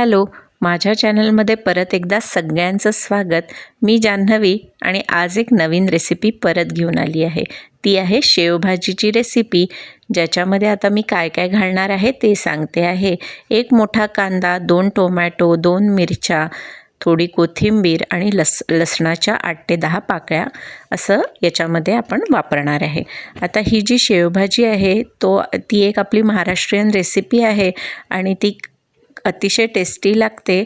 Hello माझ्या चॅनलमध्ये परत एकदा सगळ्यांचं स्वागत. मी जान्हवी आणि आज एक नवीन रेसिपी परत घेऊन आली आहे. ती आहे शेवभाजीची रेसिपी ज्याच्यामध्ये आता मी काय काय घालणार आहे ते सांगते आहे. एक मोठा कांदा दोन टोमॅटो दोन मिरच्या थोडी कोथिंबीर आणि लस लसणाच्या आठ ते दहा पाकळ्या असं याच्यामध्ये आपण वापरणार आहे. आता ही जी शेवभाजी आहे तो ती एक आपली महाराष्ट्रीयन रेसिपी आहे आणि ती अतिशय टेस्टी लागते.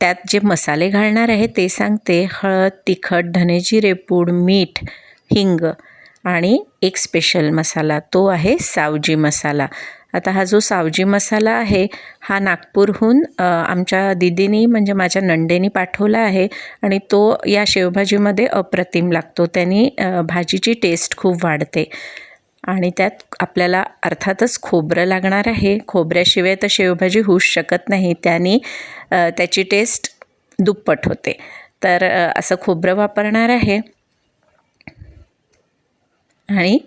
त्यात जे मसाले घालणार आहे ते सांगते. हळद तिखट धनेजिरे पूड मीठ हिंग आणि एक स्पेशल मसाला. तो आहे सावजी मसाला. आता हा जो सावजी मसाला आहे हा नागपूरहून आमच्या दिदीनी म्हणजे माझ्या नंडेनी पाठवला आहे आणि तो या शेवभाजीमध्ये अप्रतिम लागतो. त्यांनी भाजीची टेस्ट खूप वाढते. आणि त्यात आपल्याला अर्थातच खोबरं लागणार आहे. खोबऱ्याशिवाय तर शेवभाजी होऊच शकत नाही. त्याने त्याची टेस्ट दुप्पट होते. तर असं खोबरं वापरणार आहे. आणि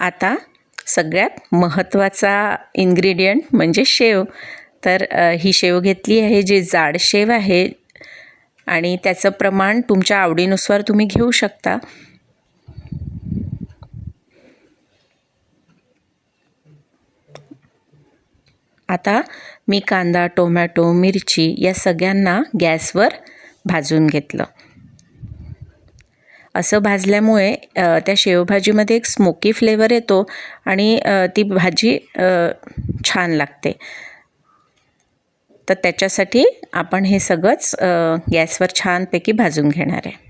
आता सगळ्यात महत्त्वाचा इन्ग्रेडियंट म्हणजे शेव. तर ही शेव घेतली आहे जी जाड शेव आहे. आणि त्याचं प्रमाण तुमच्या आवडीनुसार तुम्ही घेऊ शकता. आता मी कांदा टोमॅटो मिरची या सगळ्यांना गॅसवर भाजून घेतलं. असं भाजल्यामुळे त्या शेवभाजीमध्ये एक स्मोकी फ्लेवर येतो आणि ती भाजी छान लागते. तर त्याच्यासाठी आपण हे सगळंच गॅसवर छानपैकी भाजून घेणार आहे.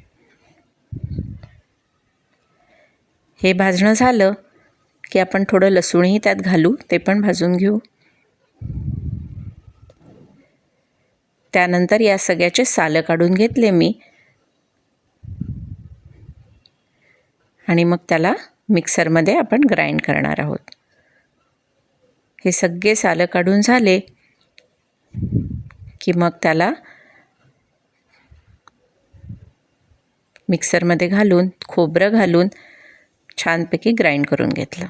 हे भाजणं झालं की आपण थोडं लसूणही त्यात घालू ते पण भाजून घेऊ. त्यानंतर या सगळ्याचे सालं काढून घेतले मी. आणि मग त्याला मिक्सरमध्ये आपण ग्राइंड करणार आहोत. हे सगळे सालं काढून झाले की मग त्याला मिक्सरमध्ये घालून खोबरं घालून छानपैकी ग्राइंड करून घेतलं.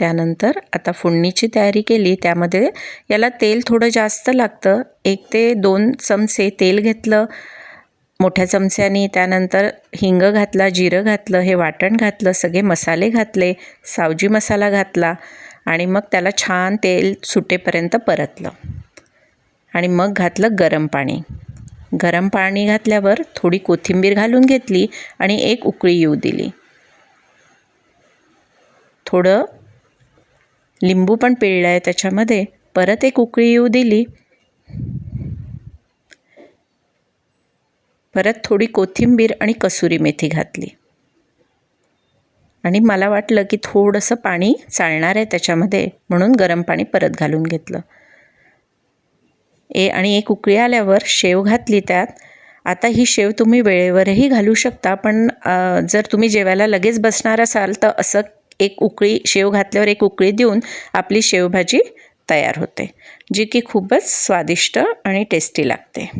त्यानंतर आता फोडणीची तयारी केली. त्यामध्ये याला तेल थोडं जास्त लागतं. एक ते दोन चमचे तेल घेतलं मोठ्या चमच्यानी. त्यानंतर हिंग घातला जिरं घातलं हे वाटण घातलं सगळे मसाले घातले सावजी मसाला घातला आणि मग त्याला छान तेल सुटेपर्यंत परतलं. आणि मग घातलं गरम पाणी. गरम पाणी घातल्यावर थोडी कोथिंबीर घालून घेतली आणि एक उकळी येऊ दिली. थोडं लिंबू पण पिळलं आहे त्याच्यामध्ये. परत एक उकळी येऊ दिली. परत थोडी कोथिंबीर आणि कसुरी मेथी घातली. आणि मला वाटलं की थोडंसं पाणी चालणार आहे त्याच्यामध्ये म्हणून गरम पाणी परत घालून घेतलं. ए आणि एक उकळी आल्यावर शेव घातली त्यात. आता ही शेव तुम्ही वेळेवरही घालू शकता पण जर तुम्ही जेवायला लगेच बसणार असाल तर असं एक उकळी शेव घातल्यावर एक उकळी देऊन आपली शेवभाजी तयार होते जी की खूपच स्वादिष्ट आणि टेस्टी लागते.